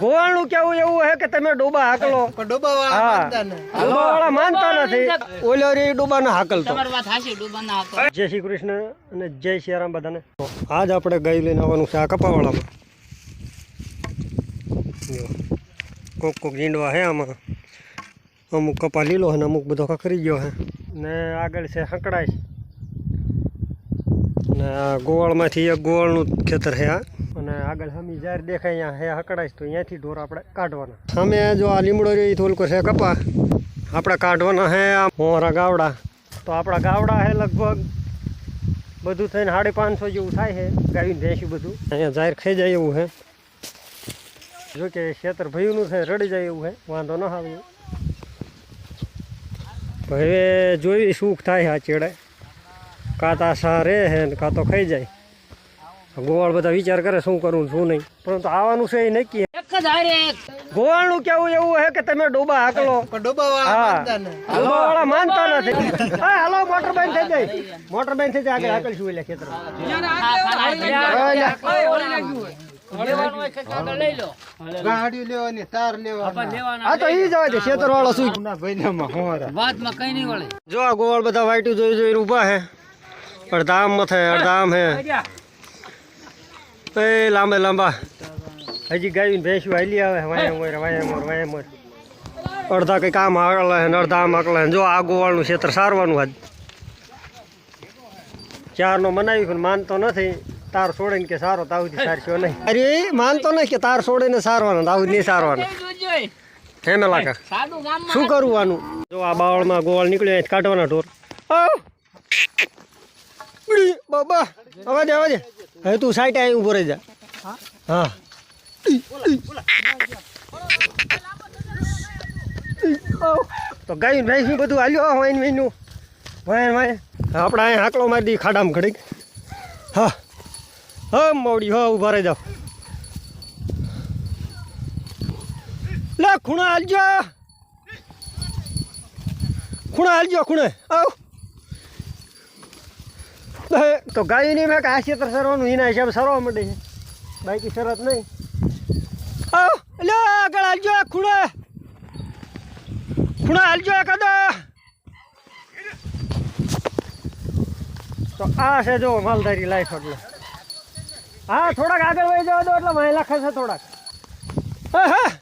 ગોવાળનું કેવું એવું હે કે તમે ડોબા હાકલો? પણ ડોબા વાળા માનતા ને ડોબાવાળા માનતા નથી. ઓલો રે ડોબાને હાકલતો તમારી વાત હાચી ડૂબાના હતો જય શ્રી કૃષ્ણ અને જય સિયારામ બધાને. તો આજ આપણે ગાય લઈને આવવાનું છે આ કપાવાળામાં. કોક કોક ઝીંડવા છે આમાં. અમુક કપા લીલો હે ને અમુક બધો ખખરી ગયો હે. ને આગળ છે હંકડાય. ને આ ગોવાળમાંથી એક ગોવાળનું ખેતર છે આ. અને આગળ હમી જ્યારે દેખાય અહીંયા હે હકડાય તો અહીંયાથી ઢોર આપણે કાઢવાના. સામે જો આ લીમડો રહ્યો એ થોડુંક છે કપા. આપણે કાઢવાના હે આ મોરા ગાવડા. તો આપણા ગાવડા હે લગભગ બધું થઈને સાડી પાંચસો જેવું થાય છે ગાયું ભેંસું બધું. અહીંયા જાહેર ખાઈ જાય એવું છે જો કે ખેતર ભયુંનું છે રડી જાય એવું છે વાંધો ન આવે. હવે જોઈ સુખ થાય આ ચેડે. કાં તો આ સા રહે છે ને કાં તો ખાઈ જાય. ગોવાળ બધા વિચાર કરે શું કરવું શું નહીં. પરંતુ આવવાનું છે એ નક્કી. એક જ ગોવાળનું કેવું એવું હે કે તમે ડોબા હાકલો. પણ ડોબા વાળા માનતા ને નથી. હા હાલો મોટર બંધ થઈ જાય. મોટર બંધ થઈ જાય આગળ હાકલ એટલે ખેતર. ના જો આ ગોવાળ બધા વાઈટું જોઈ જોઈ ઊભા હે અડધા આમ મથે અડધા હે એ લાંબા લાંબા. હજી ગાયું ભેંસું હાલી આવે. વાયા મોર વાયા મોર વાયા મોર. અડધા કઈ કામ આગળ હે ને અડધા આમ આગળ જો આ ગોવાળનું ક્ષેત્ર સારવાનું આજ. ચારનો મનાવી પણ માનતો નથી. તાર છોડે કે સારો તાવથી સારશો નહીં. અરે, માનતો નહીં કે તાર છોડીને સારવાનો તાવ નહીં સારવાનો. હે મેલા સાદું ગામમાં શું કરવું આનું? જો આ બાવળમાં ગોવાળ નીકળ્યો કાઢવાના ઢોર. બાબા અવાજે અવાજે હવે તું સાઈટ અહીં ઊભો રહી જા. હા. આવ. તો ગાયું ભેંસું બધું હાલ્યો વાઈન વાઈનું? વાયન વાય આપણે અહીં હાકલો મારી દઈએ ખાડામાં ઘડીક. હા. હા, મોડી, હા ઊભા રહી જાઓ. લે, ખૂણા હાલજો ખૂણા હાલજો ખૂણે. આવ. તો ગાયની મેં આ ક્ષેત્ર સરવાનું, એના હિસાબે સરવા માંડે છે. બાકી શરત નહીં. લે, આગળ હાલજો ખૂણે. ખૂણા હાલજો કદો તો આ છે જો માલધારી લાઈફ એટલે. હા, થોડાક આગળ વહી જવા દો એટલે માહિલા ખસે થોડાક. હા હા.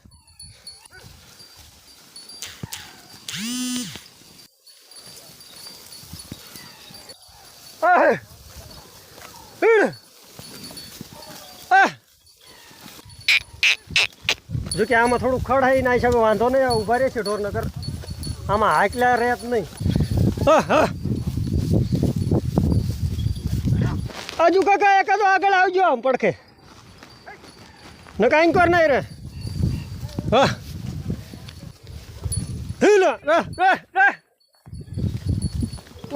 જો કે આમાં થોડું ખડ ના હિસાબે વાંધો નહીં ઊભા રહે છે ઢોરનગર આમાં હાકલા રહેત નહીં. હજુ કાકા, એકાદો આગળ આવજો આમ પડખે. ન કાંઈ કર નહીં રે. હા.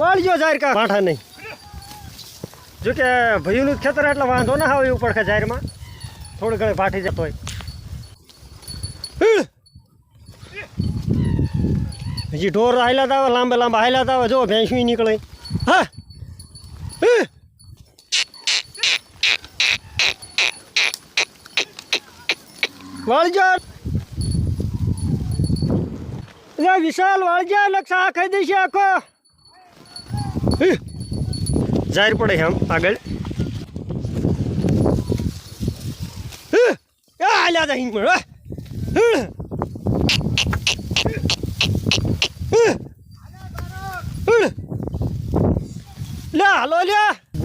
વાળજો જાહેર કા પાઠા નહીં. જોકે ભયુનું ખેતર એટલે વાંધો ના આવે એવું પડખે જાહેરમાં. થોડી ઘણી પાઠી જતો હોય હજી ઢોર હાલ્યા તાવે લાંબે લાંબા હાલ્યા તાવે જો ભેંસું નીકળે હા હે. વાળજો લે વિશાલ વાળજો લક્ષા ખાઈ દઈશે આખો હે. જાહેર પડે છે આમ આગળ હે. આ હાલ્યા તા હિંગ હે. હે. હે. હે. લે હાલો લે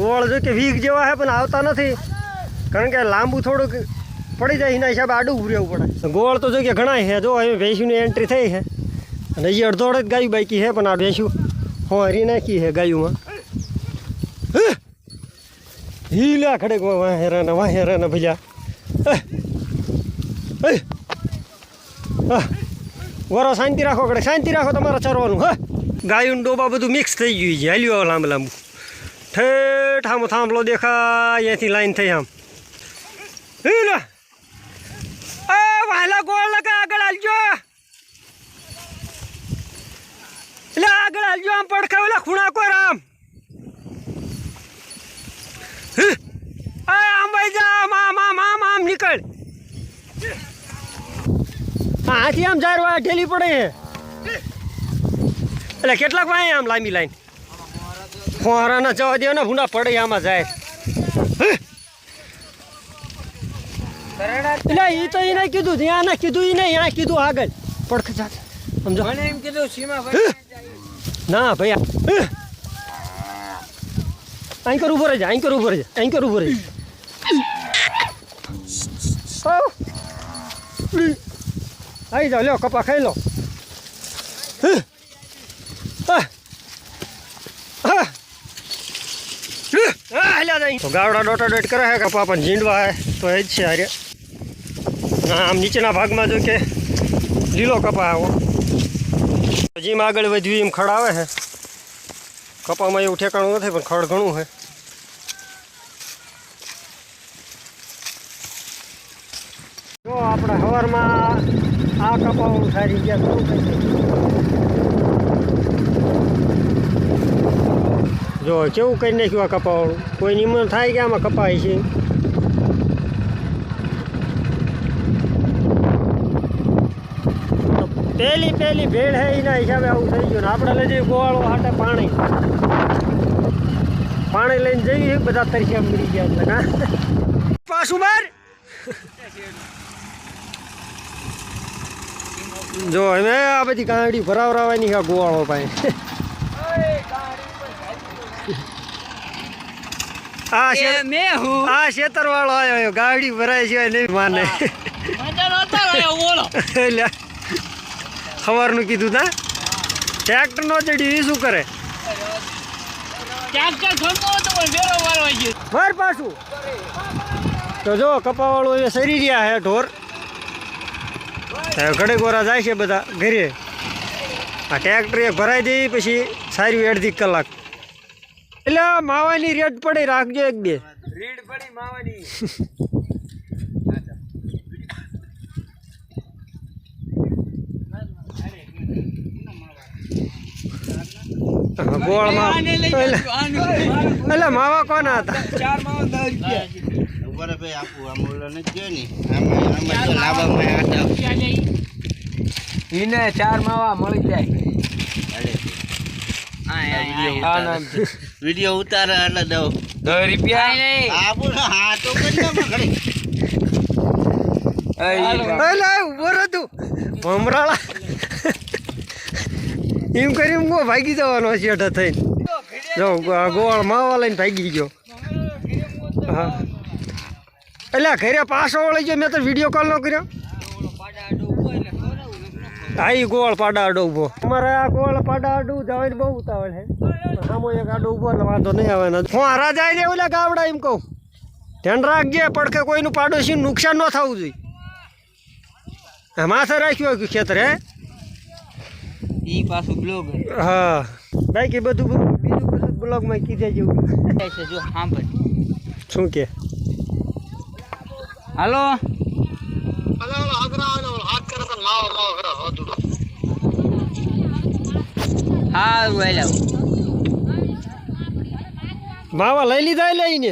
ગોળ જો કે વીક જેવા છે પણ આવતા નથી. કારણ કે લાંબુ થોડુંક પડી જાય, એના હિસાબે આડું ઉભું રહેવું પડે. ગોળ તો જો કે ઘણા છે જો અહીં ભેંસુની એન્ટ્રી થઈ છે અને હજી અડધો અડધ ગાયું બાકી છે પણ આ ભેંસું હરી નાખી છે ગાયુંમાં. હીલા ખડે વાહેરાના વાહેરાના ભજા. વરો શાંતિ રાખો કડે શાંતિ રાખો તમારે ચરવાનું. હા! ગાયું ડોબા બધું મિક્સ થઈ ગયું છે. હાલ્યો લાંબ લાંબુ. ઠેઠ આમ થાંભલો દેખાય. અહીંયાથી લાઈન થઈ આમ. વાલા ગોળ લગા આગળ હાલજો. એટલે આગળ હાલજો આમ પડખા ઓલા ખૂણા કોઈ રામ આમ ભાઈ જા, આમ આમ આમ આમ આમ નીકળ. આમાં હાથી આમ વાર ઠેલી પડે. એટલે કેટલાક વાય આમ લાંબી લાઈન ફોરાના જવા દે ને ભૂંડા પડે આમાં જાય. એટલે એ તો એને કીધું ત્યાં ના કીધું એ નહીં આ કીધું આગળ. પડખ જાત સમજો. મને એમ કીધું સીમા ના ભાઈ અહીં કર ઊભો રહેજે અહીં કર ઊભો રહેજે અહીં કર ઊભો રહેજે. આવી જાઓ લ્યો કપા ખાઈ લો હા. હા. હા. હા, હાલ્યા તો ગાવડા ડોટા ડોટ કરે છે કપા પણ ઝીંડવા હે તો એ જ છે હારે. આમ નીચેના ભાગમાં જો કે લીલો કપા આવો. જેમ આગળ વધ્યું એમ ખડ આવે છે કપામાં એવું ઠેકાણું નથી પણ ખડ ઘણું છે જો આપણે સવારમાં આ કપાવું સારી ગયા શું થશે જો, કેવું કરી નાખ્યું આ કપાવાળું? કોઈ નિમણ થાય કે આમાં કપાય છે? પહેલી પહેલી ભેળ હે, એના હિસાબે આવું થઈ ગયું. ને આપણે લઈ જઈએ ગોવાળો હાટે પાણી. પાણી લઈને જઈએ, બધા તરીકે મરી ગયા એટલે ના? પાછું બાર જો, હવે આ બધી ગાંડી ભરાવરાવાની છે ગોવાળો પાસે. આ છે મેં હું? આ શેતરવાળો આવ્યો ગાડી ભરાય છે નહીં માને. સવારનું કીધું તા. ટ્રેક્ટર નો ચડી શું કરે? માર પાછું. તો જો કપાવાળું એ સરી રહ્યા હે ઢોર. ઘડે ગોરા જાય છે બધા ઘરે. આ ટ્રેક્ટર ભરાઈ દે પછી સારી અડધી કલાક. એટલે માવાની રેડ પડી રાખજો એક બે. રેડ પડી માવાની. એટલે માવા કોના હતા? ચાર માવા દસ રૂપિયા. ઉપર ભાઈ આપું આમ ઓલો નથી ગયો ને. આમાં આમાં તો લાવવામાં આટા રૂપિયા લઈ. એને ચાર માવા મળી જાય. નામ છે. વીડિયો ઉતારે એટલે દઉં. દસ રૂપિયા. આપું હા તો કરી ઈ ઊભો રહો તું. ભમરાળા. એમ કરી હું ભાગી જવાનો શેઠ થઈને. જો ગોળ માવા લઈને ભાગી ગયો. હા. એટલે ઘરે પાછો વળી ગયો મેં તો વીડિયો કોલ ન કર્યો. હા ઈ ગોળ પાડા આડો ઊભો. અમારે આ ગોળ પાડા આડું જવાની બહુ ઉતાવળ છે પણ આમો એક આડો ઊભો એટલે વાંધો નહીં આવે ને. હું હારા જાય ને ઓલા ગાવડા એમ કહું. ધ્યાન રાખજે પડખે કોઈનું પાડોશી નુકસાન ન થવું જોઈએ. માથે રાખ્યું હોય ખેતર હે? ઈ પાછું બ્લોગ હા. બાકી બધું બધું બીજું બધું બ્લોગમાં કીધે જેવું છે. જો સાંભળ. શું કે? હાલો? હારું હેલા માવા લઈ લીધા લઈને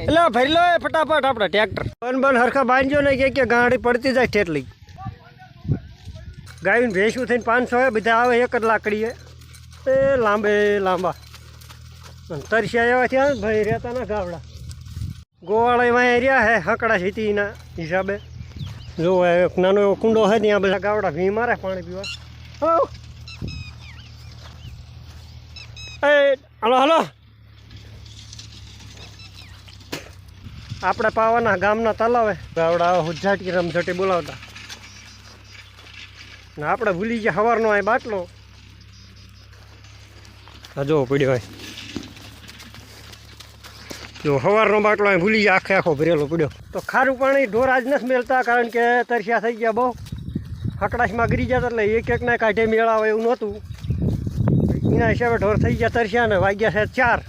એટલે ભરી લો એ ફટાફટ આપણે ટ્રેક્ટર. બન બન હરખા બાંધજો ને કે કે ગાડી પડતી જાય ઠેટલી ગાયું ભેંસું થઈને પાંચસો હોય બધા આવે એક જ લાકડી એ લાંબે લાંબા. તરસ્યા એવા થયા ભાઈ રહેતા ના ગાવડા. ગોવાળા એમાં રહ્યા હે, હકડા સીટીના હિસાબે. જો એક નાનો એવો કુંડો છે ત્યાં બધા ગાવડા ભી મારે પાણી પીવા. Hello hello. આપણે પાવાના ગામના તલાવે ગાવડા હુજાટી રમઝટી બોલાવતા. આપણે ભૂલી ગયા સવારનો આ બાટલો. હા જો પડ્યો હોય જો સવારનો બાટલો અહીં ભૂલી ગયા, આખે આખો ભરેલો પડ્યો. તો ખારું પાણી ઢોર આજ નથી મેળતા કારણ કે તરસ્યા થઈ ગયા બહુ. હકડાશમાં ગરી જતા એટલે એક એકને કાઢે મેળાવે એવું નહોતું. એના હિસાબે ઢોર થઈ ગયા, તરસ્યા ને વાગ્યા છે ચાર.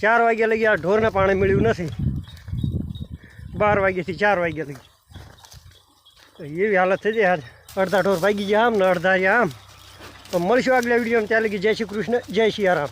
ચાર વાગ્યા લઈ ગયા, ઢોરને પાણી મળ્યું નથી. બાર વાગ્યાથી ચાર વાગ્યા લઈ એવી હાલત થઈ જાય આજ અડધા ઢોર ભાગી ગયા આમ ને અડધા આમ. તો મળશું આગલા વિડીયોમાં. ત્યાં લગી જય શ્રી કૃષ્ણ, જય શ્રી રામ.